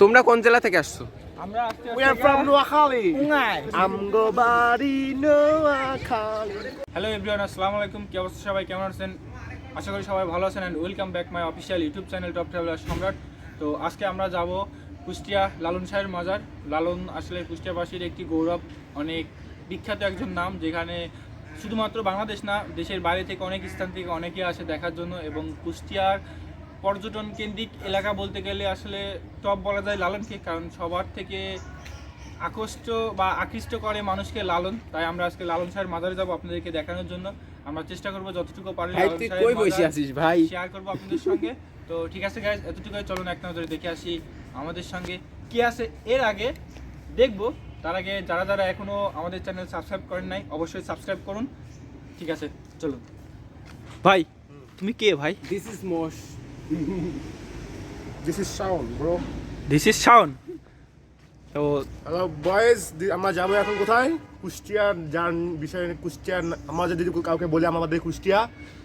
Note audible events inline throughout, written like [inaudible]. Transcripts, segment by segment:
তোমরা কোন জেলা থেকে আসছো? আমরা We are from Noakhali. আমগো বাড়ি নোয়াখালী। হ্যালো এভরিওয়ান আসসালামু আলাইকুম। কি অবস্থা সবাই? কেমন আছেন? আশা করি সবাই ভালো আছেন। And welcome back my official YouTube channel top traveller Samrat. তো আজকে আমরা যাব কুষ্টিয়া লালন শাহের মাজার। লালন আসলে কুষ্টিয়াবাসীর একটি গৌরব অনেক বিখ্যাত একজন নাম যেখানে শুধুমাত্র বাংলাদেশ না দেশের বাইরে থেকে অনেক স্থান থেকে অনেকে আসে দেখার জন্য এবং কুষ্টিয়ার পর্যটন কেন্দ্রিক এলাকা বলতে গেলে আসলে টপ বলা যায় লালনকে কারণ সবার থেকে আকৃষ্ট বা আকৃষ্ট করে মানুষকে লালন। তাই আমরা আজকে লালন শাহের মাজারে যাব আপনাদেরকে দেখানোর জন্য। আমরা চেষ্টা করব যতটুকু পারি ভাই কই বসে আছিস ভাই? শেয়ার করব আপনাদের সঙ্গে। তো ঠিক আছে গাইজ এতটুকু চলুন এক নজরে দেখে আসি আমাদের সঙ্গে। কি আছে? এর আগে দেখব তার আগে যারা যারা এখনও আমাদের চ্যানেল সাবস্ক্রাইব করেন নাই অবশ্যই সাবস্ক্রাইব করুন। ঠিক আছে চলুন। ভাই তুমি কে ভাই? This is মোশ this is sound bro this is Shawon তো হ্যালো বয়েজ আমরা যাব এখন কোথায়? কুষ্টিয়ার যার বিষয়ে কুষ্টিয়ার আমরা যদি কাউকে বলি আমাদের কুষ্টিয়া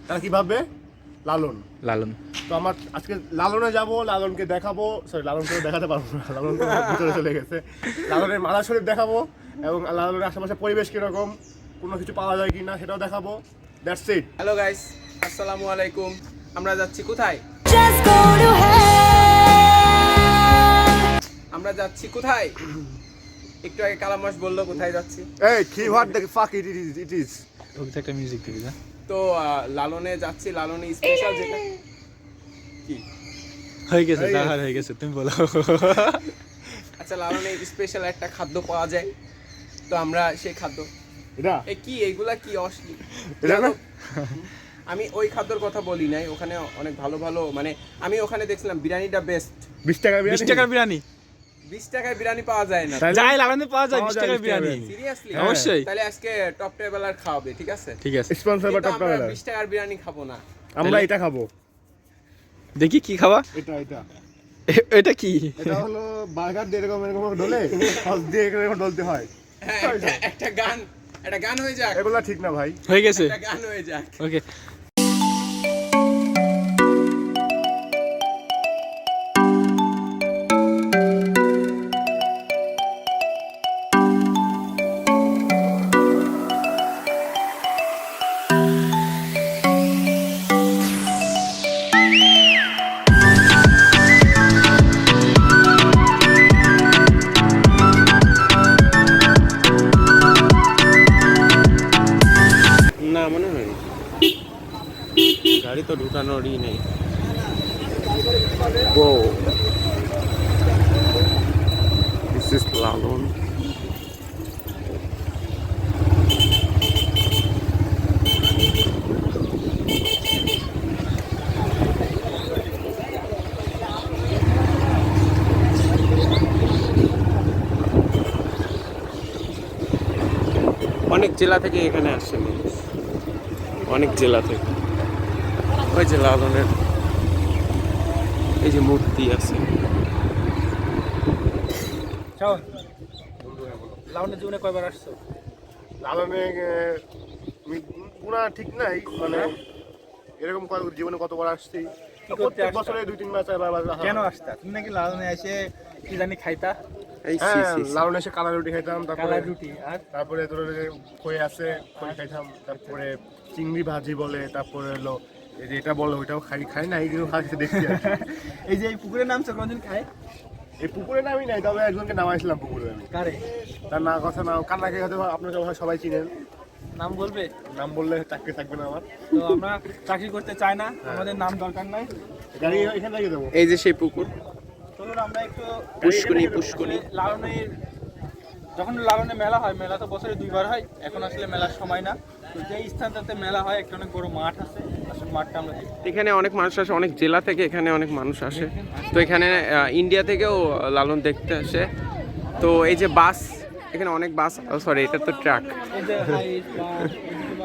তারা কি ভাববে? লালন। লালন। তো আমার আজকে লালনে যাব লালনকে দেখাবো সরি লালনকে দেখাতে পারব না লালন ভিতরে চলে গেছে। লালনের মালা শরীফ দেখাবো এবং লালনের আশেপাশে পরিবেশ কীরকম কোনো কিছু পাওয়া যায় কিনা সেটাও দেখাবো। দ্যাটস ইট হ্যালো গাইস আসসালামু আলাইকুম। আমরা যাচ্ছি কোথায়? Just go to hell. আমরা যাচ্ছি কোথায়? একটু আগে কালামাস বলল কোথায় যাচ্ছি। এই কি what the fuck it is it is একটা মিউজিক দিবি না? তো লালনে যাচ্ছি লালনে স্পেশাল যেটা কি? হয়ে গেছে তাহার হয়ে গেছে তুমি বলো। আচ্ছা লালনে স্পেশাল একটা খাদ্য পাওয়া যায়। তো আমরা সেই খাদ্য। এটা? এ কি? এইগুলা কি অশ্লীল? এটা না? আমি ওই খাদ্যর কথা বলি নাই ওখানে অনেক ভালো ভালো মানে আমি ওখানে দেখছিলাম বিরিয়ানিটা বেস্ট বিশ টাকা বিশ বিরিয়ানি টাকার বিরিয়ানি? বিশ টাকায় বিরিয়ানি পাওয়া যায় না। যাই লাগানো পাওয়া যায় পাওয়া বিশ যায় টাকার 20 টাকার বিরিয়ানি। সিরিয়াসলি অবশ্যই। তাহলে আজকে টপ টেবেলার খাওয়াবে ঠিক আছে? ঠিক আছে। স্পন্সর বা টপ আমরা টাকা বিশ টাকার বিরিয়ানি খাব না। আমরা এটা খাব। দেখি কি খাওয়া? এটা এটা। এটা কি? এটা হলো বার্গার দিয়ে এরকম এরকম ডলে সস দিয়ে এরকম ডলতে হয়। হ্যাঁ, একটা- একটা গান একটা গান হয়ে যাক। এগুলা ঠিক না ভাই। হয়ে গেছে? একটা গান হয়ে যাক। ওকে জেলা থেকে এখানে আসছে মানুষ অনেক জেলা থেকে। ওই যে লালনের। এই যে মূর্তি আছে। লাউনের জীবনে কয়বার আসছো? লালনে পুরা ঠিক নাই মানে এরকম কত জীবনে কতবার আসছি? প্রত্যেক বছরে দুই তিন মাস চারবার আসা হয়। কেন আসতা? তুমি নাকি লাউনে এসে কি জানি খাইতা? হ্যাঁ। লালনে এসে কালা রুটি খাইতাম তারপরে রুটি আর তারপরে তোর খই আছে খই খাইতাম তারপরে চিংড়ি ভাজি বলে তারপরে হলো এই যে এটা বলো ওইটাও খাই খাই না এইগুলো খাইতে দেখছি [laughs] এই যে এই পুকুরের নাম কোনদিন খায়? এই পুকুরে নামি নাই তবে একজনকে নামাইছিলাম পুকুরে আমি। কারে? তার না কথা না কান্নাকে হয়তো আপনাকে হয় সবাই চিনেন। নাম বলবে? নাম বললে চাকরি থাকবে না আমার। তো আমরা চাকরি করতে চাই না আমাদের নাম দরকার নাই। গাড়ি এখানে লাগিয়ে দেবো। এই যে সেই পুকুর। চলুন আমরা একটু পুষ্কনি পুষ্কনি লালনের যখন লালনে মেলা হয় মেলা তো বছরে দুইবার হয় এখন আসলে মেলার সময় না। তো যে স্থানটাতে মেলা হয় একটা অনেক বড় মাঠ আছে আসলে মাঠটা আমরা এখানে অনেক মানুষ আসে অনেক জেলা থেকে এখানে অনেক মানুষ আসে। তো এখানে ইন্ডিয়া থেকেও লালন দেখতে আসে। তো এই যে বাস এখানে অনেক বাস সরি এটা তো ট্রাক।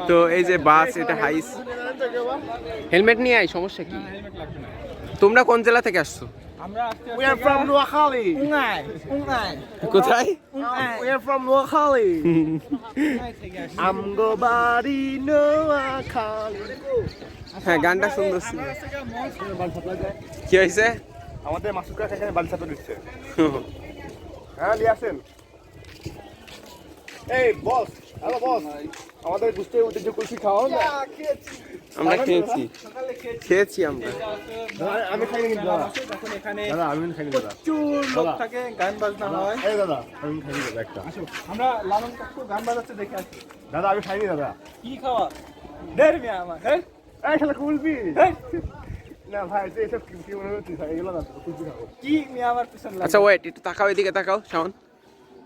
তো এই যে বাস এটা হাইস। হেলমেট নিয়ে আই সমস্যা কি? তোমরা কোন জেলা থেকে আসছো? We are from Noakhali. উঙ্গাই উঙ্গাই কোথায়? We are from Noakhali. আমগো বাড়ি নোয়াখালী। হ্যাঁ গানটা সুন্দর ছিল কি হয়েছে? আমাদের মাসুদ কাকা এখানে বাড়ি সাথে দিচ্ছে। হ্যাঁ নিয়ে আসেন। এই বস হ্যালো বস। আমাদের গুষ্টি ঐতিহ্য কুলফি খাওয়াও না আমরা খেয়েছি। খেয়েছি আমরা। আমি খাইনি কিন্তু তখন এখানে আমি খাইনি প্রচুর লোক থাকে গান বাজনা হয়। এই দাদা আমি খাইনি দাদা একটা। আমরা লালন কাকু গান বাজাচ্ছে দেখে আসি। দাদা আমি খাইনি দাদা। কি খাওয়া? দের মিয়া আমার হ্যাঁ? এই শালা কুলবি হ্যাঁ? না ভাই তুই কি মনে হচ্ছে হ্যাঁ, এগুলো খাও কি মিয়া আমার পিছন লাগে আচ্ছা ওয়েট একটু তাকাও এদিকে তাকাও শাওন।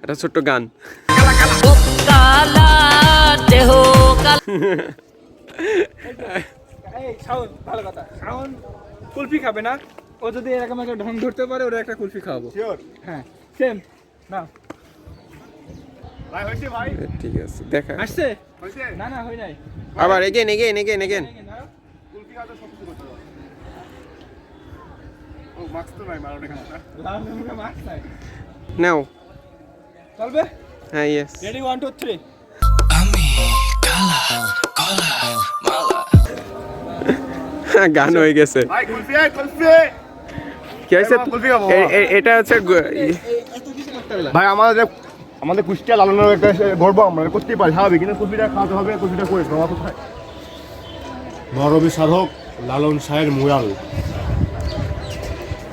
একটা ছোট্ট গান। কালা কালা কালা দেহ কালা। [laughs] এই শাওন ভালো কথা। শাওন কুলফি খাবে না? ও যদি এরকম একটা ঢং ধরতে পারে ওরা একটা কুলফি খাওয়াবো। হ্যাঁ সেম না ঠিক আছে দেখা। আসছে? না না হয় নাই। আবার এগেন এগেন এগেন এগেন নাও। চলবে? হ্যাঁ yes ready one two three গান হয়ে গেছে। কি হয়েছে? এটা হচ্ছে ভাই আমাদের আমাদের কুষ্টিয়া লালনের একটা গর্ব আমরা করতেই পারি। স্বাভাবিক কিন্তু কুলফিটা খাওয়াতে হবে কুলফিটা করে বাবা কোথায় মরবী সাধক লালন সাহের মুরাল।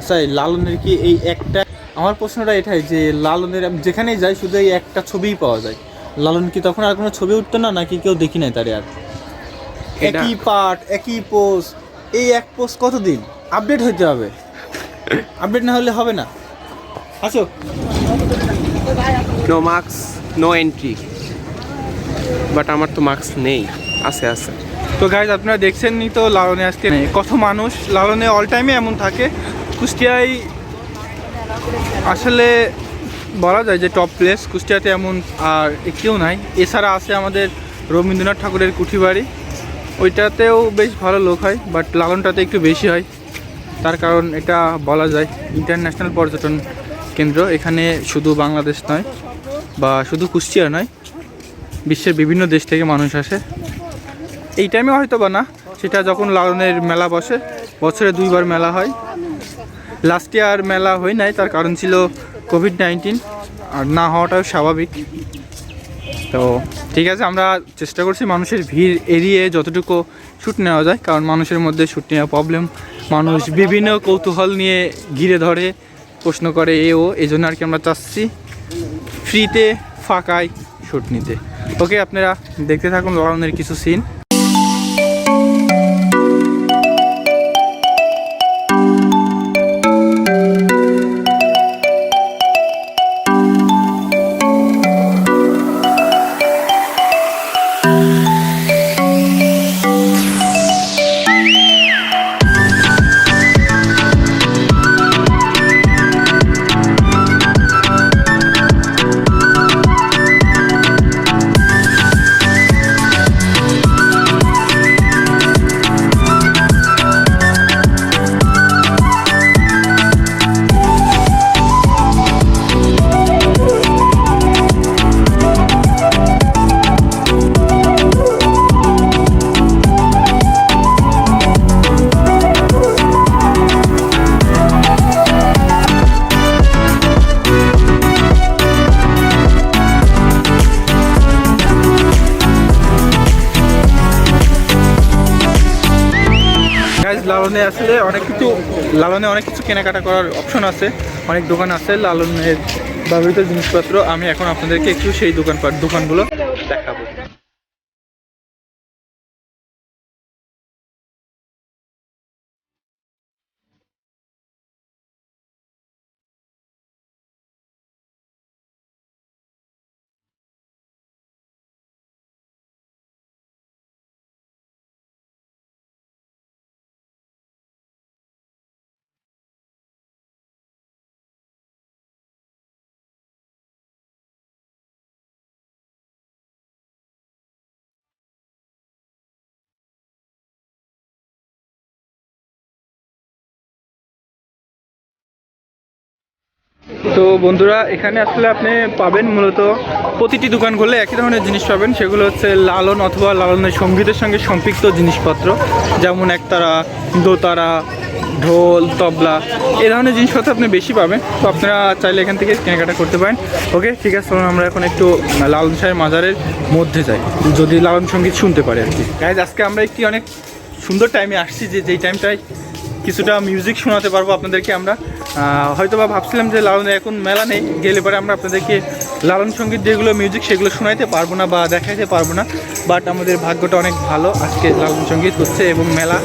স্যার লালনের কি এই একটা আমার প্রশ্নটা এটাই যে লালনের আমি যেখানেই যাই শুধু এই একটা ছবিই পাওয়া যায়। লালন কি তখন আর কোনো ছবি উঠতো না নাকি কেউ দেখি নাই তারে আর? একই পার্ট একই পোজ এই এক পোজ কতদিন? আপডেট হইতে হবে। আপডেট না হলে হবে না। আসো। No marks no entry but আমার তো মার্কস নেই। আছে আছে। তো গাইজ আপনারা দেখছেন নি তো লালনে আজকে নেই কত মানুষ? লালনে অল টাইমে এমন থাকে। কুষ্টিয়ায় আসলে বলা যায় যে টপ প্লেস কুষ্টিয়াতে এমন আর কেউ নাই। এছাড়া আছে আমাদের রবীন্দ্রনাথ ঠাকুরের কুঠিবাড়ি। ওইটাতেও বেশ ভালো লোক হয় বাট লালনটাতে একটু বেশি হয়। তার কারণ এটা বলা যায় ইন্টারন্যাশনাল পর্যটন কেন্দ্র। এখানে শুধু বাংলাদেশ নয় বা শুধু কুষ্টিয়া নয়, বিশ্বের বিভিন্ন দেশ থেকে মানুষ আসে। এই টাইমে হয়তো বা না, সেটা যখন লালনের মেলা বসে, বছরে দুইবার মেলা হয়। লাস্ট ইয়ার মেলা হয় নাই, তার কারণ ছিল কোভিড নাইন্টিন আর না হওয়াটাও স্বাভাবিক। তো ঠিক আছে, আমরা চেষ্টা করছি মানুষের ভিড় এড়িয়ে যতটুকু শ্যুট নেওয়া যায়, কারণ মানুষের মধ্যে শ্যুট নেওয়া প্রবলেম মানুষ বিভিন্ন কৌতূহল নিয়ে ঘিরে ধরে প্রশ্ন করে, এ, ও, এই জন্য আর কি আমরা চাচ্ছি ফ্রিতে ফাঁকায় শ্যুট নিতে? ওকে আপনারা দেখতে থাকুন লালনের কিছু সিন লালনে আসলে অনেক কিছু, লালনে অনেক কিছু কেনাকাটা করার অপশন আছে, অনেক দোকান আছে, লালনের ব্যবহৃত জিনিসপত্র। আমি এখন আপনাদেরকে একটু সেই দোকানপাট দোকানগুলো তো বন্ধুরা, এখানে আসলে আপনি পাবেন মূলত প্রতিটি দোকান খুললে একই ধরনের জিনিস পাবেন। সেগুলো হচ্ছে লালন অথবা লালনের সঙ্গীতের সঙ্গে সম্পৃক্ত জিনিসপত্র, যেমন একতারা, দোতারা, ঢোল, তবলা, এ ধরনের জিনিসপত্র আপনি বেশি পাবেন। তো আপনারা চাইলে এখান থেকে কেনাকাটা করতে পারেন। ওকে, ঠিক আছে, চলুন আমরা এখন একটু লালন শাহের মাজারের মধ্যে যাই, যদি লালন সংগীত শুনতে পারি আর কি। গাইজ আজকে আমরা একটি অনেক সুন্দর টাইমে আসছি যে, যেই টাইমটায় কিছুটা মিউজিক শোনাতে পারব আপনাদেরকে আমরা। হয়তো বা ভাবছিলাম যে লালনের এখন মেলা নেই, গেলে পরে আমরা আপনাদেরকে লালন সংগীত যেগুলো মিউজিক সেগুলো শোনাইতে পারব না বা দেখাইতে পারব না বাট আমাদের ভাগ্যটা অনেক ভালো, আজকে লালন সংগীত হচ্ছে এবং মেলা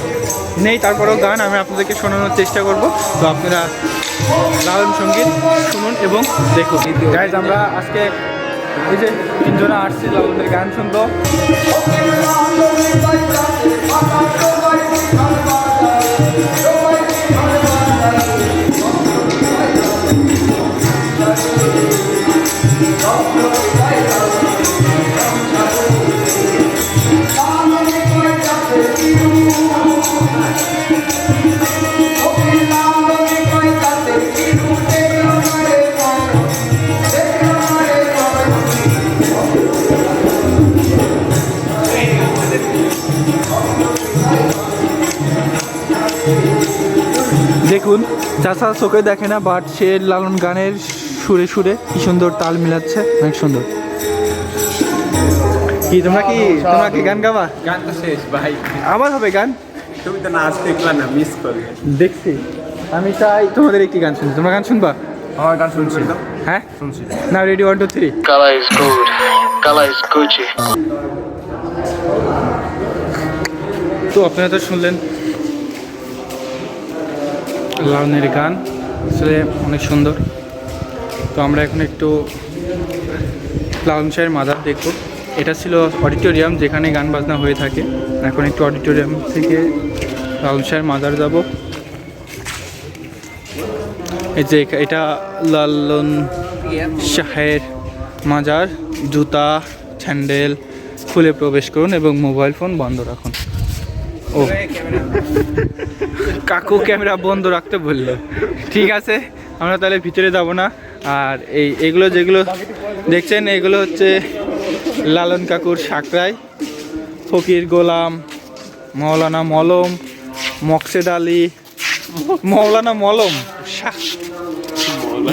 নেই, তারপরেও গান আমি আপনাদেরকে শোনানোর চেষ্টা করব, তো আপনারা লালন সংগীত শুনুন এবং দেখুন। গাইজ আমরা আজকে এই যে তিনজনা আসছি, লালনের গান শুনব। দেখুন চাষা চোখে দেখে না বাট সে লালন গানের সুরে সুরে কি সুন্দর তাল মিলাচ্ছে অনেক সুন্দর। কি তোমরা কি তোমরা কি গান গাবা? গান তো শেষ ভাই। আবার হবে গান? তুমি তো নাচ দেখলা না মিস করলে। দেখছি। আমি চাই তোমাদের একটি গান শুনছি তোমরা গান শুনবা? আমার গান শুনছি। হ্যাঁ? শুনছি। না ready one two three Color is good. Color is Gucci. তো আপনারা তো শুনলেন লালনের গান আসলে অনেক সুন্দর। তো আমরা এখন একটু লালন শাহের মাদার দেখব। এটা ছিল অডিটোরিয়াম যেখানে গান বাজনা হয়ে থাকে। এখন একটু অডিটোরিয়াম থেকে লালন শাহের মাদার যাব। এই যে এটা লালন শাহের মাজার। জুতা, স্যান্ডেল, খুলে প্রবেশ করুন এবং মোবাইল ফোন বন্ধ রাখুন। কাকু ক্যামেরা বন্ধ রাখতে বলল। ঠিক আছে, আমরা তাহলে ভিতরে যাব না। আর এই এগুলো যেগুলো দেখছেন, এগুলো হচ্ছে লালন কাকুর সাকরাই ফকির গোলাম, মৌলানা মলম, মকসেদ আলী, মৌলানা মলম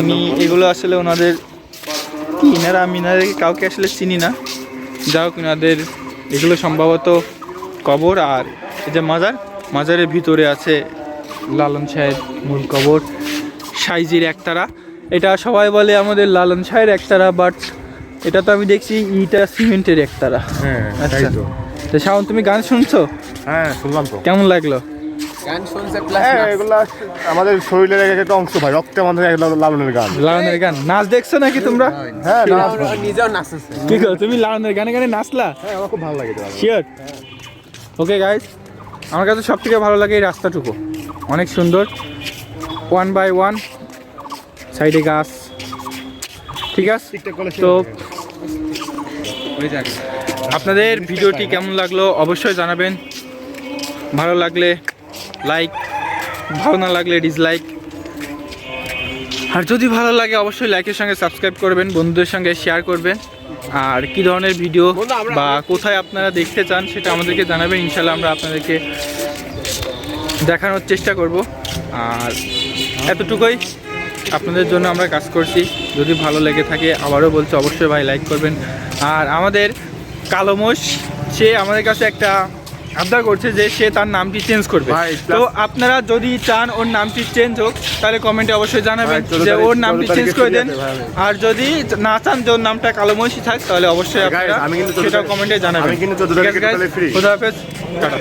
ইনি এগুলো আসলে ওনাদের কি ইনারা আমি কাউকে আসলে চিনি না। যাও ইনাদের এগুলো সম্ভবত কবর আর এই যে মাজার মাজারের ভিতরে আছে লালন শাহের মূল কবর সাইজির একতারা। এটা সবাই বলে আমাদের লালন শাহের একতারা বাট এটা তো আমি দেখছি ইটা সিমেন্টের একতারা। হ্যাঁ আচ্ছা। তো। শাওন তুমি গান শুনছো? হ্যাঁ শুনলাম তো। কেমন লাগল? গান শুনছে প্লাস হ্যাঁ এগুলা আমাদের শরীরের একটা অংশ ভাই রক্তে আমাদের এক লালনের গান। লালনের গান। নাচ দেখছ নাকি তোমরা? হ্যাঁ না নিজেও নাচছে কি তুমি লালনের গানে গানে নাচলা? হ্যাঁ আমার খুব ভালো লাগে শিওর ওকে গাইজ আমার কাছে সব থেকে ভালো লাগে এই রাস্তাটুকু। অনেক সুন্দর। ওয়ান বাই ওয়ান সাইডে গাছ। ঠিক আছে? তো আপনাদের ভিডিওটি কেমন লাগল অবশ্যই জানাবেন। ভালো লাগলে লাইক ভালো না লাগলে ডিসলাইক আর যদি ভালো লাগে অবশ্যই লাইকের সঙ্গে সাবস্ক্রাইব করবেন বন্ধুদের সঙ্গে শেয়ার করবেন। আর কি ধরনের ভিডিও বা কোথায় আপনারা দেখতে চান সেটা আমাদেরকে জানাবেন। ইনশাল্লাহ আমরা আপনাদেরকে দেখানোর চেষ্টা করব। আর এতটুকুই আপনাদের জন্য আমরা কাজ করছি। যদি ভালো লেগে থাকে আবারও বলছি অবশ্যই ভাই লাইক করবেন। আর আমাদের কালো মোষ সে আমাদের কাছে একটা আবদার করছে যে সে তার নামটি চেঞ্জ করবে তো আপনারা যদি চান ওর নামটি চেঞ্জ হোক তাহলে কমেন্টে অবশ্যই জানাবেন যে ওর নামটি চেঞ্জ করে দেন। আর যদি না চান যে ওর নামটা কালো মহিষী থাক তাহলে অবশ্যই আপনারা সেটা কমেন্টে জানাবেন আমি কিন্তু চোদ্দ ঠিক আছে, তারিখে guys? totally free। খোদা হাফেজ টাটা